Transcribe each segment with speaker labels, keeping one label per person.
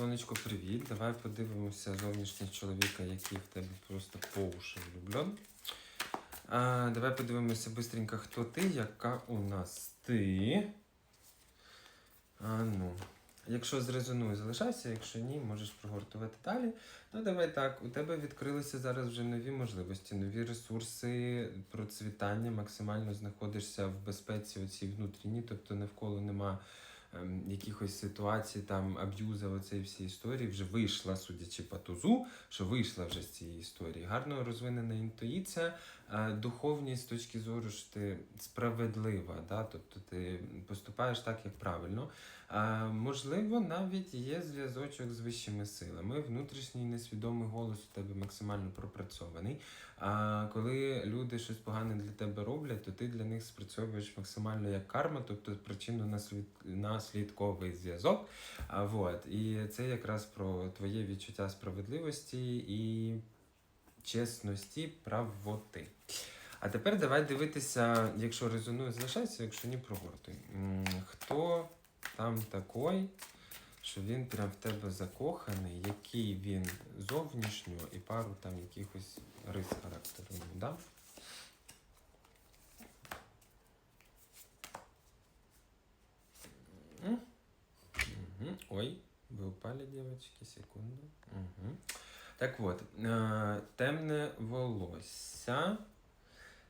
Speaker 1: Сонечко, привіт. Давай подивимося зовнішнього чоловіка, який в тебе просто по уші влюблен. А, давай подивимося быстренько, хто ти, яка у нас ти. А, ну. Якщо зрезонує, залишайся, якщо ні, можеш прогортувати далі. Ну, давай так. У тебе відкрилися зараз вже нові можливості, нові ресурси, процвітання, максимально знаходишся в безпеці оцій внутрішній, тобто навколо нема ем, якихось ситуацій, там аб'юза, оцеї всі історії, вже вийшла, судячи по тузу, що вийшла вже з цієї історії. Гарно розвинена інтуїція, е, духовність з точки зору, що ти справедлива, да? тобто ти поступаєш так, як правильно. А, можливо, навіть є зв'язочок з вищими силами. Внутрішній несвідомий голос у тебе максимально пропрацьований. А коли люди щось погане для тебе роблять, то ти для них спрацьовуєш максимально як карма, тобто причинно-наслідковий зв'язок. Вот. І це якраз про твоє відчуття справедливості і чесності, правоти. А тепер давай дивитися, якщо резонує, залишайся, якщо ні, прогортуй. Хто там такий, що він прям в тебе закоханий, який він зовнішньо і пару там якихось рис характеру йому Ой, вы упали, девочки, секунду. Угу. Так от, е, темне волосся,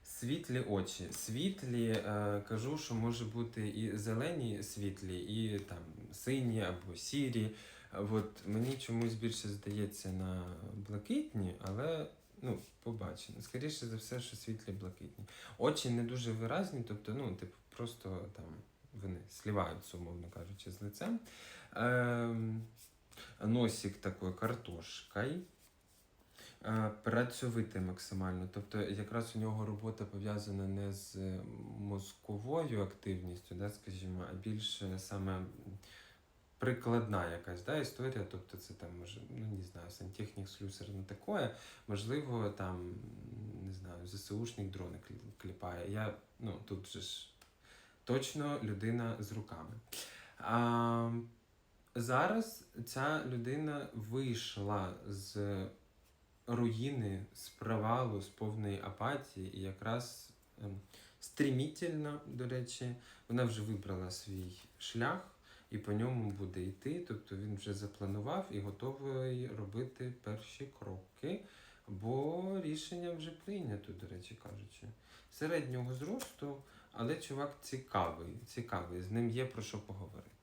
Speaker 1: світлі очі. Світлі, е, кажу, що може бути і зелені світлі, і там сині або сірі. От мені чомусь більше здається на блакитні, але ну, побачимо. Скоріше за все, що світлі блакитні. Очі не дуже виразні, тобто, ну, типу, просто там вони сліваються, умовно кажучи, з лицем. Ем, носик такою картошкою. Е, Працьовитий максимально. Тобто, якраз у нього робота пов'язана не з мозковою активністю, да, скажімо, а більше саме прикладна якась да, історія. Тобто, це там може, ну не знаю, сантехнік, слюсар, не таке. Можливо, там, не знаю, ЗСУшник дрони кліпає. Я, ну, тут же ж точно людина з руками. А, зараз ця людина вийшла з руїни, з провалу, з повної апатії, і якраз ем, стрімітельно, до речі, вона вже вибрала свій шлях і по ньому буде йти. Тобто він вже запланував і готовий робити перші кроки, бо рішення вже прийнято, до речі кажучи. Середнього зросту, але чувак цікавий, цікавий, з ним є про що поговорити.